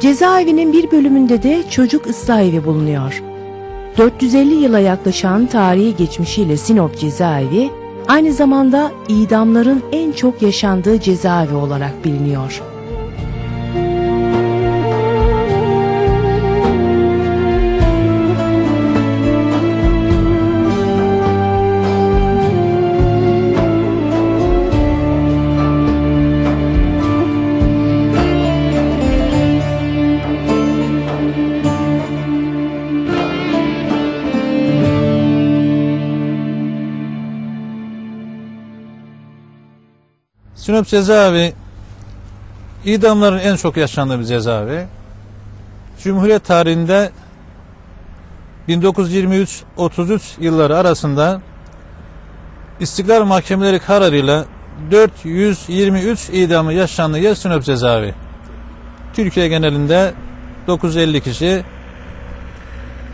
Cezaevinin bir bölümünde de çocuk ıslah bulunuyor. 450 yıla yaklaşan tarihi geçmişiyle Sinop cezaevi aynı zamanda idamların en çok yaşandığı cezaevi olarak biliniyor. Sinop cezaevi idamların en çok yaşandığı bir cezaevi. Cumhuriyet tarihinde 1923-33 yılları arasında İstiklal Mahkemeleri kararıyla 423 idamı yaşandığı yer Sinop cezaevi. Türkiye genelinde 950 kişi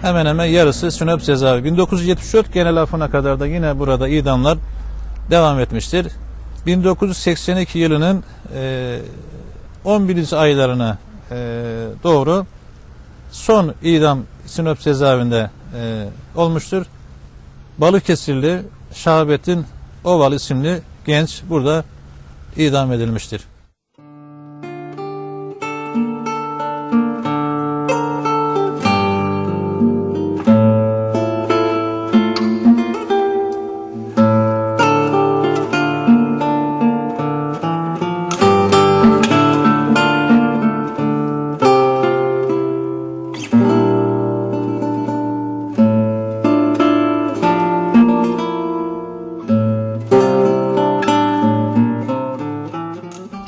hemen hemen yarısı Sinop cezaevi. 1974 genel affına kadar da yine burada idamlar devam etmiştir. 1982 yılının e, 11. aylarına e, doğru son idam Sinop cezaevinde e, olmuştur. Balıkesirli Şahabettin Oval isimli genç burada idam edilmiştir.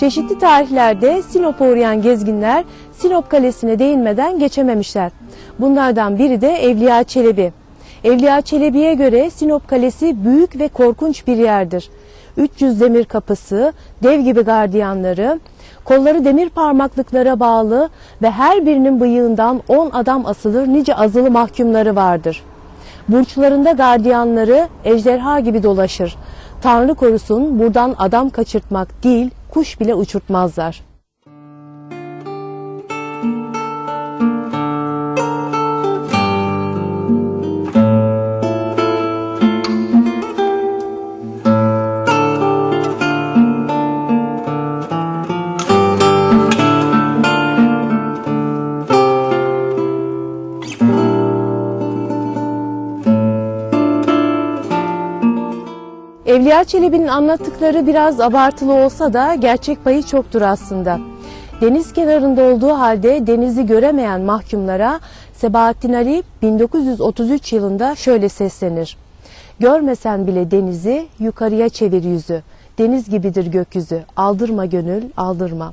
Çeşitli tarihlerde Sinop'a uğrayan gezginler Sinop Kalesi'ne değinmeden geçememişler. Bunlardan biri de Evliya Çelebi. Evliya Çelebi'ye göre Sinop Kalesi büyük ve korkunç bir yerdir. 300 demir kapısı, dev gibi gardiyanları, kolları demir parmaklıklara bağlı ve her birinin bıyığından 10 adam asılır nice azılı mahkumları vardır. Burçlarında gardiyanları ejderha gibi dolaşır. Tanrı korusun buradan adam kaçırtmak değil, kuş bile uçurtmazlar. Evliya Çelebi'nin anlattıkları biraz abartılı olsa da gerçek payı çoktur aslında. Deniz kenarında olduğu halde denizi göremeyen mahkumlara Sebahattin Ali 1933 yılında şöyle seslenir. Görmesen bile denizi yukarıya çevir yüzü. Deniz gibidir gökyüzü. Aldırma gönül, aldırma.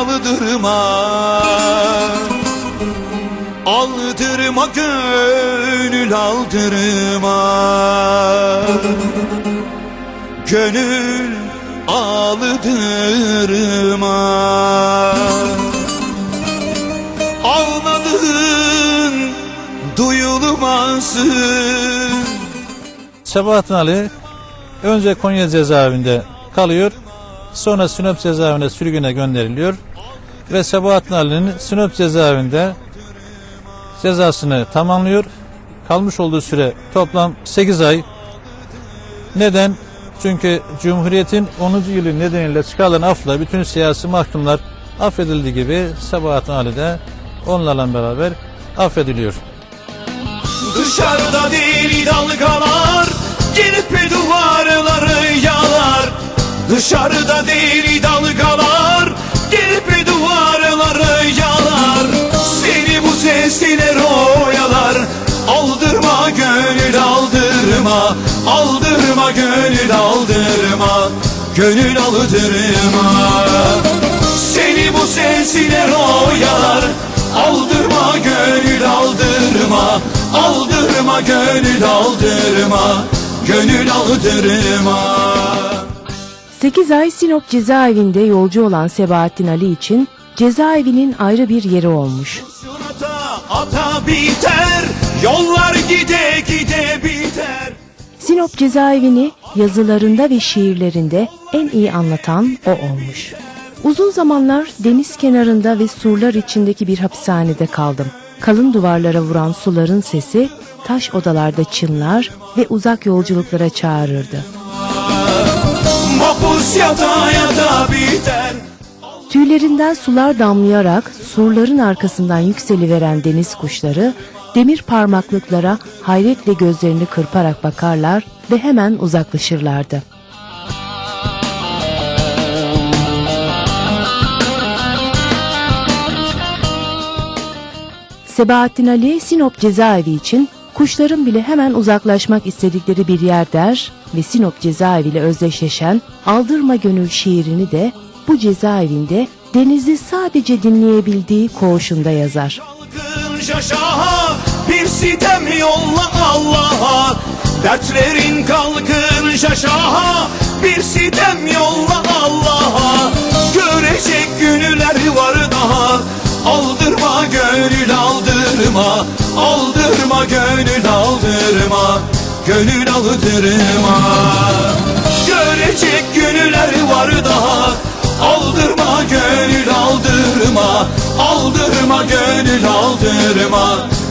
aldırma Aldırma gönül aldırma Gönül aldırma Ağladığın duyulmasın Sebahattin Ali önce Konya cezaevinde kalıyor. Sonra Sinop cezaevine sürgüne gönderiliyor. Ve Sebahattin Ali'nin Sinop cezaevinde cezasını tamamlıyor. Kalmış olduğu süre toplam 8 ay. Neden? Çünkü Cumhuriyet'in 10. yılı nedeniyle çıkarılan afla bütün siyasi mahkumlar affedildiği gibi Sebahattin Ali de onlarla beraber affediliyor. Dışarıda deli dalgalar Gelip duvarları yalar Dışarıda deli dalgalar aldırma Aldırma gönül aldırma Gönül aldırma. Seni bu sesler oyalar Aldırma gönül aldırma Aldırma gönül aldırma Gönül aldırma. 8 ay Sinop cezaevinde yolcu olan Sebahattin Ali için cezaevinin ayrı bir yeri olmuş. Surata ata biter Yollar gide gide biter Sinop cezaevini yazılarında ve şiirlerinde en iyi anlatan o olmuş. Uzun zamanlar deniz kenarında ve surlar içindeki bir hapishanede kaldım. Kalın duvarlara vuran suların sesi taş odalarda çınlar ve uzak yolculuklara çağırırdı. Tüylerinden sular damlayarak surların arkasından yükseliveren deniz kuşları demir parmaklıklara hayretle gözlerini kırparak bakarlar ve hemen uzaklaşırlardı. Sebahattin Ali Sinop cezaevi için kuşların bile hemen uzaklaşmak istedikleri bir yer der ve Sinop cezaeviyle özdeşleşen Aldırma Gönül şiirini de bu cezaevinde denizi sadece dinleyebildiği koğuşunda yazar. Kalkın şaşaha bir sitem yolla Allah'a. Dertlerin kalkın şaşaha bir sitem yolla Allah'a. Görecek günler var daha Aldırma gönül aldırma Aldırma gönül aldırma Gönül aldırma. Görecek günler var daha Aldırma gönül aldırma Aldırma gönül aldırma